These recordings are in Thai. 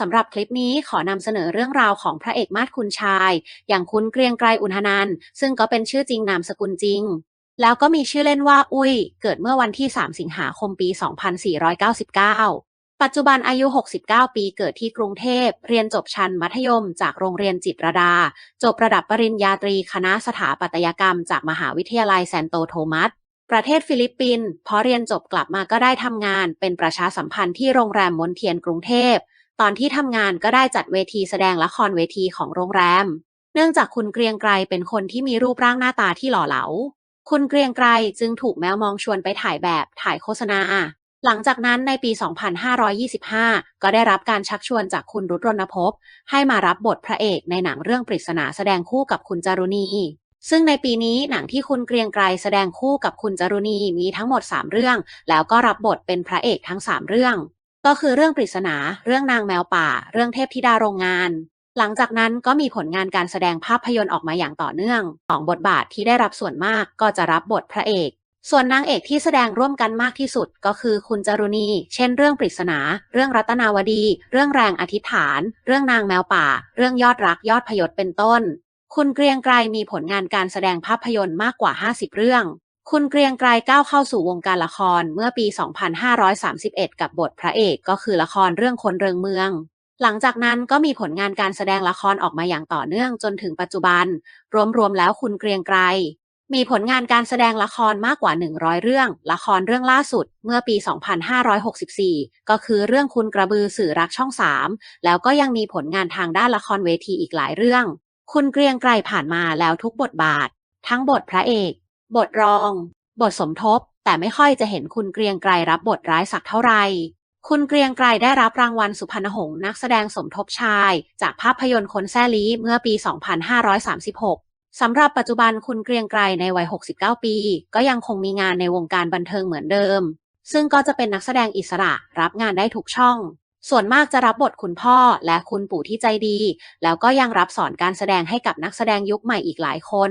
สำหรับคลิปนี้ขอนำเสนอเรื่องราวของพระเอกมาดคุณชาย อย่างคุณเกรียงไกรอุณหนันท์ซึ่งก็เป็นชื่อจริงนามสกุลจริง แล้วก็มีชื่อเล่นว่าอุ้ย เกิดเมื่อวันที่ 3 สิงหาคมปี 2499 ปัจจุบันอายุ 69 ปีเกิดที่กรุงเทพ เรียนจบชั้นมัธยม จากโรงเรียนจิตรดา จบระดับปริญญาตรีคณะสถาปัตยกรรม จากมหาวิทยาลัยแซนโตโทมัสประเทศฟิลิปปินส์พอเรียนจบกลับมาก็ได้ทำงาน เป็นประชาสัมพันธ์ที่โรงแรมมนเทียนกรุงเทพ ตอนที่ทำงานก็ได้จัดเวทีแสดงละครเวทีของโรงแรม เนื่องจากคุณเกรียงไกรเป็นคนที่มีรูปร่างหน้าตาที่หล่อเหลา คุณเกรียงไกรจึงถูกแมวมองชวนไปถ่ายแบบถ่ายโฆษณา หลังจากนั้นในปี 2525 ก็ได้รับการชักชวนจากคุณรุตรณพพให้มารับบทพระเอกในหนังเรื่องปริศนาแสดงคู่กับคุณจารุณีซึ่งในปีนี้หนังที่คุณเกรียงไกรแสดงคู่กับคุณจารุณีมีทั้งหมด 3 เรื่อง แล้วก็รับบทเป็นพระเอกทั้ง 3 เรื่อง ก็คือเรื่องปริศนา เรื่องนางแมวป่า เรื่องเทพธิดาโรงงาน หลังจากนั้นก็มีผลงานการแสดงภาพยนตร์ออกมาอย่างต่อเนื่องสองบทบาทที่ได้รับส่วนมากก็จะรับบทพระเอก ส่วนนางเอกที่แสดงร่วมกันมากที่สุดก็คือคุณจารุณี เช่น เรื่องปริศนา เรื่องรัตนาวดี เรื่องแรงอธิษฐาน เรื่องนางแมวป่า เรื่องยอดรักยอดพยศเป็นต้น คุณเกรียงไกรมีผลงานการแสดงภาพยนตร์มากกว่า 50 เรื่อง คุณเกรียงไกรก้าวเข้าสู่วงการละครเมื่อปี 2531 กับบทพระเอกก็คือละครเรื่องคนเริงเมือง หลังจากนั้นก็มีผลงานการแสดงละครออกมาอย่างต่อเนื่องจนถึงปัจจุบัน รวมๆแล้วคุณเกรียงไกรมีผลงานการแสดงละครมากกว่า 100 เรื่อง ละครเรื่องล่าสุดเมื่อปี 2564 ก็คือเรื่องคุณกระบือสื่อรักช่อง 3 แล้วก็ยังมีผลงานทางด้านละครเวทีอีกหลายเรื่อง คุณเกรียงไกรผ่านมาแล้วทุกบทบาท ทั้งบทพระเอก บทรอง บทสมทบ แต่ไม่ค่อยจะเห็นคุณเกรียงไกรรับบทร้ายสักเท่าไหร่คุณเกรียงไกรได้รับรางวัลสุพรรณหงษ์นักแสดงสมทบชาย จากภาพยนตร์คนแซลีเมื่อปี 2536 สำหรับปัจจุบันคุณเกรียงไกรในวัย 69 ปี ก็ยังคงมีงานในวงการบันเทิงเหมือนเดิม ซึ่งก็จะเป็นนักแสดงอิสระรับงานได้ทุกช่อง ส่วนมากจะรับบทคุณพ่อและคุณปู่ที่ใจดี แล้วก็ยังรับสอนการแสดงให้กับนักแสดงยุคใหม่อีกหลายคน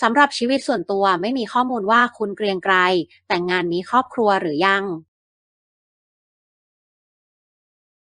สำหรับชีวิตส่วนตัวไม่มีข้อมูลว่าคุณเกรียงไกรแต่งงานมีครอบครัวหรือยัง